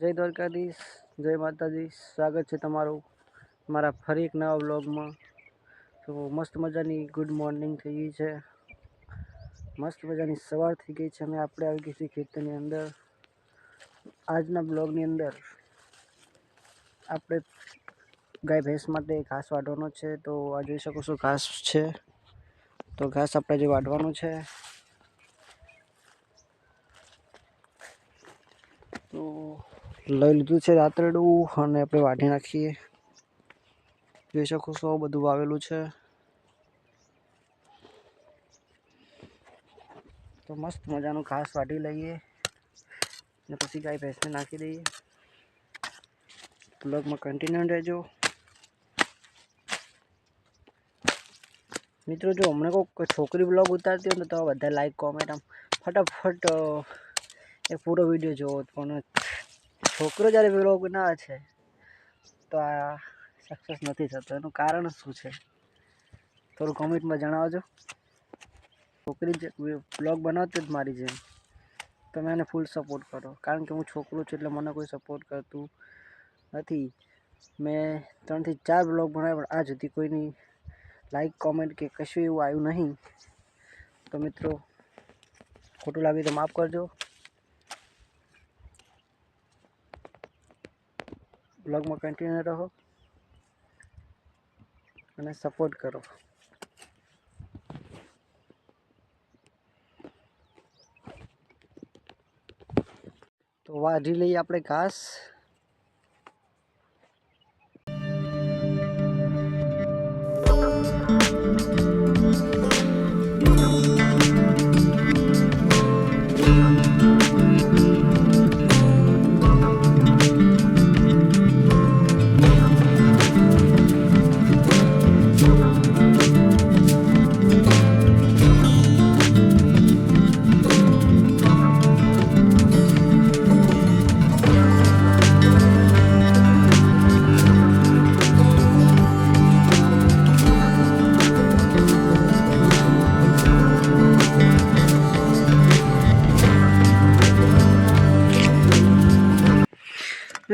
જય દ્વારકાધીશ, જય માતાજી સ્વાગત છે તમારું મારા ફરી એક નવા બ્લોગમાં તો મસ્ત મજાની ગુડ મોર્નિંગ થઈ ગઈ છે. મસ્ત મજાની સવાર થઈ ગઈ છે. અને આપણે આવી ગઈ છીએ ખેતરની અંદર. આજના બ્લોગની અંદર આપણે ગાય ભેંસ માટે ઘાસ વાઢવાનો છે. તો આ જોઈ શકો છો ઘાસ છે. તો ઘાસ આપણે જે વાઢવાનું છે. તો લઈ લીધું છે રાતરડું અને આપણે વાઢી નાખીએ. જોઈ શકો છો બધું વાવેલું છે. તો મસ્ત મજાનું ઘાસ વાઢી લઈએ ને પછી ગાય ભેંસને નાખી દઈએ. બ્લોગમાં કન્ટિન્યુ રહેજો. મિત્રો, જો હમણાં કોઈ છોકરી બ્લોગ ઉતારતી હોય ને તો બધા લાઈક કોમેન્ટ આમ ફટાફટ એ પૂરો વીડિયો જોવો. પણ છોકરો જ્યારે વ્લોગ ના છે, તો આ સક્સેસ નથી થતો. એનું કારણ શું છે? થોડું કોમેન્ટમાં જણાવજો. છોકરી જે બ્લોગ બનાવતી જ મારી જેમ. તમે એને ફૂલ સપોર્ટ કરો. કારણ કે હું છોકરો છું એટલે મને કોઈ સપોર્ટ કરતું નથી. મેં ત્રણથી ચાર બ્લોગ બનાવ્યા, પણ આજ સુધી કોઈની લાઈક કોમેન્ટ કે કશું એવું આવ્યું નહીં. તો મિત્રો, ખોટું લાગ્યું તો માફ કરજો. બ્લોગમાં કન્ટિન્યુ રહો અને સપોર્ટ કરો. તો વાઢી લઈએ આપણે ઘાસ.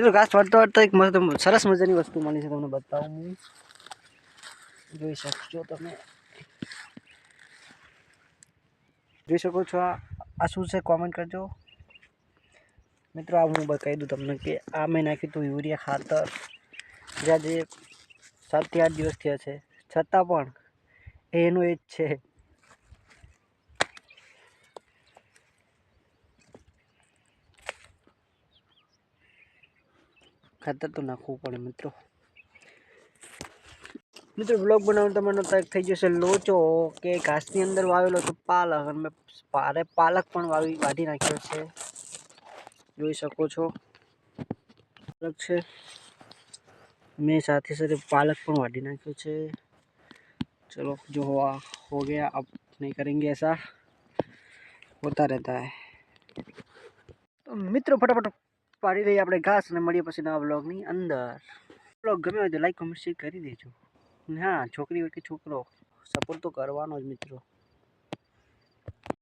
મિત્રો ઘાસ વાળતા વાળતા એક મસ્ત સરસ મજાની વસ્તુ મળી છે તમને બતાવું. હું જોઈ શકશો તમે. જોઈ શકો છો આ શું છે? કોમેન્ટ કરજો. મિત્રો, આ હું કહી દઉં તમને કે આ મેં નાખ્યું હતું યુરિયા ખાતર. જે સાતથી આઠ દિવસ થયા છે. છતાં પણ, એનું એ જ છે. ખાતર તો નાખવું પડે મિત્રો મિત્રો બ્લોગ બનાવવાનું તમારો તો એક થઈ જશે લોચો કે ઘાસની અંદર વાવેલો તો પાલક અને મેં પારે પાલક પણ વાવી વાઢી નાખ્યો છે જોઈ શકો છો પાલક છે મેં સાથે સાથે પાલક પણ વાઢી નાખ્યો છે ચલો જો हुआ हो गया अब नहीं करेंगे ऐसा होता रहता है તો મિત્રો ફટાફટ પાડી લઈએ આપણે ઘાસ અને મળીએ પછી નવા બ્લોગની અંદર. બ્લોગ ગમે હોય તો લાઈક કમેન્ટ શેર કરી દેજો. હા, છોકરી હોય કે છોકરો સપોર્ટ તો કરવાનો જ મિત્રો.